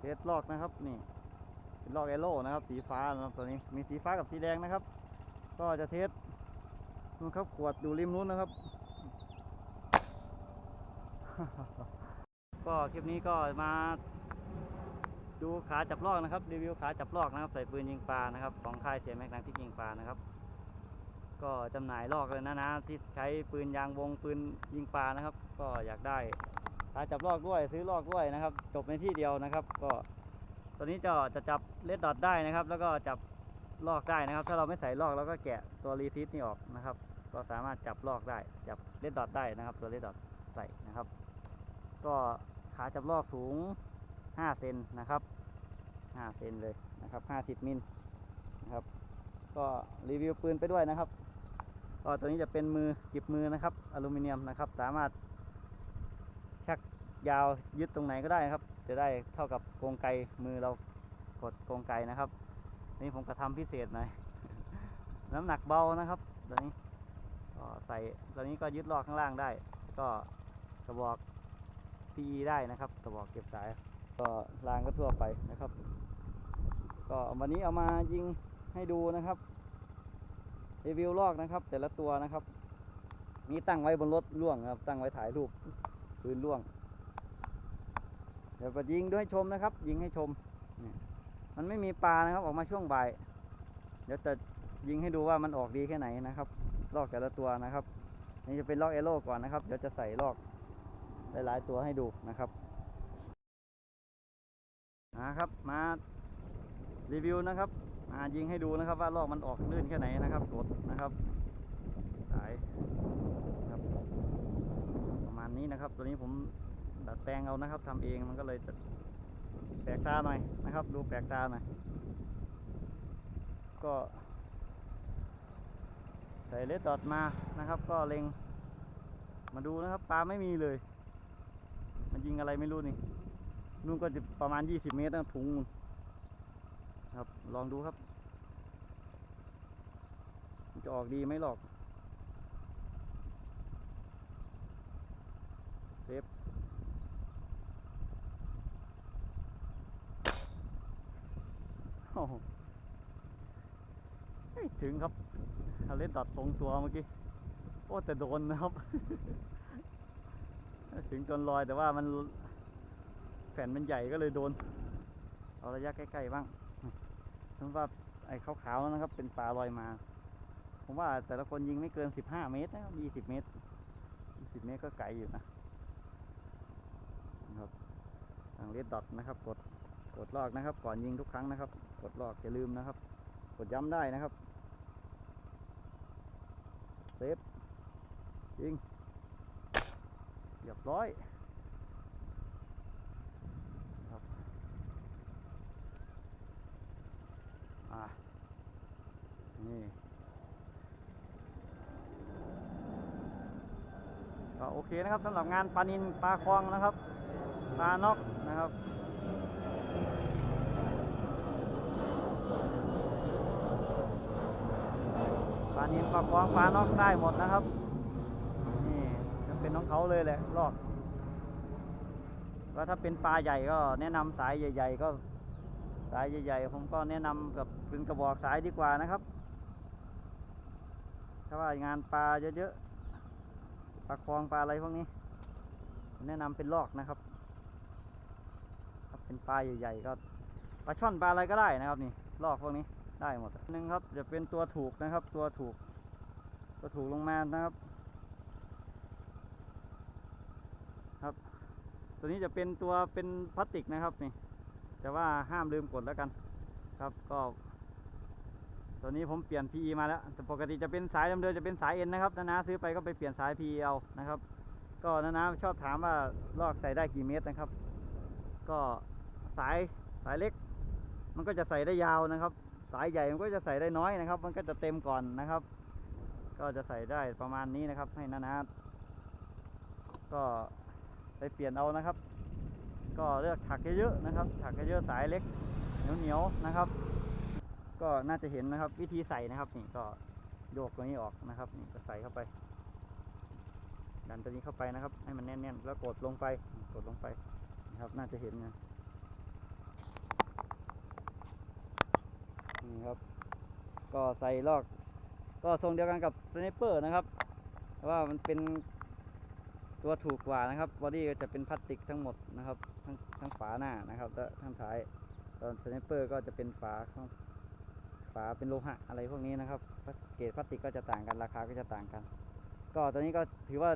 เทสลอกนะครับนี่เป็นลอกเอโร่นะครับ สีฟ้านะครับตัวนี้มีสีฟ้ากับสีแดงนะครับ ก็จะเทสนู่นครับขวดอยู่ริมนู้นนะครับ ก็คลิปนี้ก็มาดูขาจับลอกนะครับรีวิวขาจับลอกนะครับใส่ปืนยิงปลานะครับของค่ายเสียแม็กนังที่ยิงปลานะครับ ก็จำหน่ายลอกเลยนะนะที่ใช้ปืนยางวงปืนยิงปลานะครับ ก็อยากได้ ขาจับลอกด้วยซื้อลอกด้วยนะครับ จบในที่เดียวนะครับ ก็ตัวนี้จะจะจับเลดดอทได้นะครับ แล้วก็จับลอกได้นะครับ ถ้าเราไม่ใส่ลอกเราก็แกะตัวรีทิสนี่ออกนะครับ ก็สามารถจับลอกได้ จับเลดดอทได้นะครับ ตัวเลดดอทใส่นะครับ ก็ขาจับลอกสูง 5 เซนนะครับ5เซนเลยนะครับ50มิลนะครับ ก็รีวิวปืนไปด้วยนะครับก็ตัวนี้จะเป็นมือจิบมือนะครับอลูมิเนียมนะครับ สามารถ ชักยาวยึดตรงไหนก็ได้นะครับ จะได้เท่ากับกรงไกมือเรากดกรงไกนะครับ นี่ผมกระทำพิเศษหน่อยน้ำหนักเบานะครับตัวนี้ก็ใส่ตัวนี้ก็ยึดลอกข้างล่างได้ ก็กระบอก PE ได้นะครับกระบอกเก็บสาย ก็รางก็ทั่วไปนะครับ ก็วันนี้เอามายิงให้ดูนะครับรีวิวลอกนะครับ แต่ละตัวนะครับ นี่ตั้งไว้บนรถล่วงครับ ตั้งไว้ถ่ายรูป ปืนล่วง เดี๋ยวไปยิงด้วยให้ชมนะครับ ยิงให้ชม มันไม่มีปลานะครับ ออกมาช่วงบ่าย เดี๋ยวจะยิงให้ดูว่ามันออกดีแค่ไหนนะครับ ลอกแต่ละตัวนะครับ นี่จะเป็นลอกเอโร่ก่อนนะครับ เดี๋ยวจะใส่ลอกหลายๆตัวให้ดูนะครับนะครับ มารีวิวนะครับมายิงให้ดูนะครับว่าลอกมันออกลื่นแค่ไหนนะครับกดนะครับสายาณนี้นะครับ ตัวนี้ผมดัดแปลงเอานะครับทำเองมันก็เลยจะแปลกตาหน่อยนะครับ ดูแปลกตาหน่อยก็ใส่เลดดอทมานะครับ ก็เล็ง มาดูนะครับปลาไม่มีเลย มันยิงอะไรไม่รู้นี่นู่นก็จะประมาณ 20 เมตรนะถุงครับลองดูครับ จะออกดีไหมหรอกเซฟโอ้โหไม่ ถึงครับเล่นตัดตรงตัวเมื่อกี้ โอ้แต่โดนนะครับ ถึงจนลอยแต่ว่ามันแผ่นมันใหญ่ก็เลยโดน เอาระยะใกล้ๆบ้างสมมติว่าไอ้ขาวๆนะครับ เป็นปลาลอยมา ผมว่าแต่ละคนยิงไม่เกิน15เมตรนะครับ20เมตร20เมตรก็ไกลอยู่นะ นะครับ ทางเลดดอทนะครับ กด ดลอกนะครับ ก่อนยิงทุกครั้งนะครับ กดลอกอย่าลืมนะครับ กดย้ำได้นะครับเซฟยิงเรียบร้อยครับอ่านี่ก็โอเคนะครับสำหรับงานปลานินปลาคลองนะครับปลานกนะครับ ปลานินปลาคลองปลานกได้หมดนะครับ นี่จะเป็นของเขาเลยแหละลอกแล้วถ้าเป็นปลาใหญ่ก็แนะนำสายใหญ่ ๆ ก็สายใหญ่ๆผมก็แนะนำกับเป็นกระบอกสายดีกว่านะครับ ถ้าว่างานปลาเยอะๆปลาคลองปลาอะไรพวกนี้ แนะนำเป็นลอกนะครับถ้าเป็นปลาใหญ่ๆก็ปลาช่อนปลาอะไรก็ได้นะครับนี่ ลอกพวกนี้ได้หมดหนึ่งครับจะเป็นตัวถูกนะครับ ตัวถูก ตัวถูกลงมานะครับ ครับ ตัวนี้จะเป็นตัวเป็นพลาสติกนะครับนี่ แต่ว่าห้ามลืมกดแล้วกัน ครับก็ ตัวนี้ผมเปลี่ยน PE มาแล้วแต่ปกติจะเป็นสายเดิมๆจะเป็นสายเอ็นนะครับนานาซื้อไปก็ไปเปลี่ยนสาย PE เอานะครับ ก็นานาชอบถามว่าลอกใส่ได้กี่เมตรนะครับ ก็สายสายเล็ก มันก็จะใส่ได้ยาวนะครับ สายใหญ่มันก็จะใส่ได้น้อยนะครับ มันก็จะเต็มก่อนนะครับ ก็จะใส่ได้ประมาณนี้นะครับ ให้นานาก็ไปเปลี่ยนเอานะครับ ก็เลือกถักเยอะๆนะครับ ถักเยอะๆสายเล็กเหนียวๆนะครับ ก็น่าจะเห็นนะครับ วิธีใส่นะครับนี่ก็โยกตัวนี้ออกนะครับนี่ก็ใส่เข้าไป ดันตัวนี้เข้าไปนะครับ ให้มันแน่นๆ แล้วกดลงไปกดลงไปนะครับ น่าจะเห็นนะ ก็ใส่ลอก ก็ทรงเดียวกันกับสไนเปอร์นะครับแต่ว่ามันเป็นตัวถูกกว่านะครับบอดี้ก็จะเป็นพลาสติกทั้งหมดนะครับ ทั้งทั้งฝาหน้านะครับและทั้งท้ายตอนสไนเปอร์ก็จะเป็นฝาข้างฝาเป็นโลหะอะไรพวกนี้นะครับเกรดพลาสติกก็จะต่างกันราคาก็จะต่างกัน ก็ตัวนี้ก็ถือว่า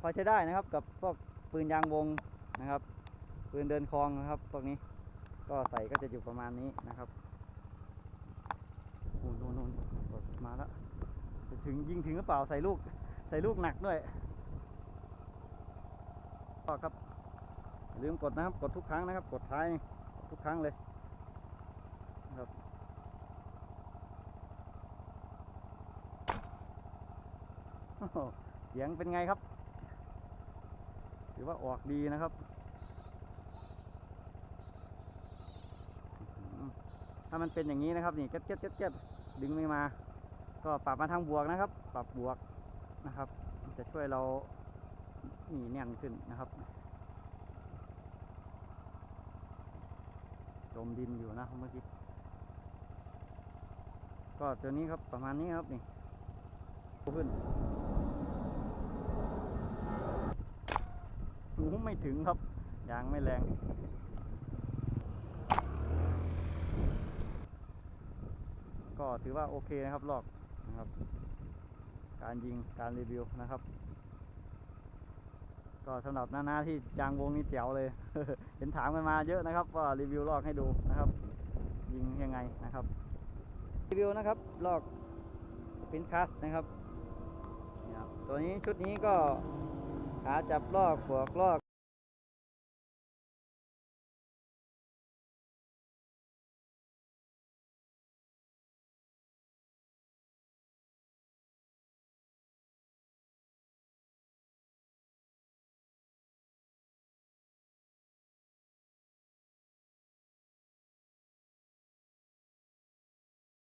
พอใช้ได้นะครับกับพวกปืนยางวงนะครับปืนเดินคลองนะครับพวกนี้ก็ใส่ก็จะอยู่ประมาณนี้นะครับ โอ้โน่นนู่นมาแล้วจะถึงยิงถึงหรือเปล่าใส่ลูก ใส่ลูกหนักด้วยก็ครับอย่าลืมกดนะครับ กดทุกครั้งนะครับ กดท้ายทุกครั้งเลยครับเสียงเป็นไงครับ ถือว่าออกดีนะครับ ถ้ามันเป็นอย่างนี้นะครับ นี่เก็บเก็บเก็บเก็บ ดึงไม่มา ก็ปรับมาทางบวกนะครับ ปรับบวกนะครับ จะช่วยเราหนีแน่นขึ้นนะครับจมดินอยู่นะเมื่อกี้ก็ตัวนี้ครับประมาณนี้ครับนี่ขึ้นหูไม่ถึงครับยางไม่แรง ก็ถือว่าโอเคนะครับลอกนะครับ การยิงการรีวิวนะครับ ก็สำหรับหน้าๆที่ยางวงนี้เจ๋วเลย เห็นถามกันมาเยอะนะครับ ว่ารีวิวลอกให้ดูนะครับ ยิงยังไงนะครับ รีวิวนะครับลอกปินคัสนะครับตัวนี้ชุดนี้ก็ขาจับลอกหัวลอก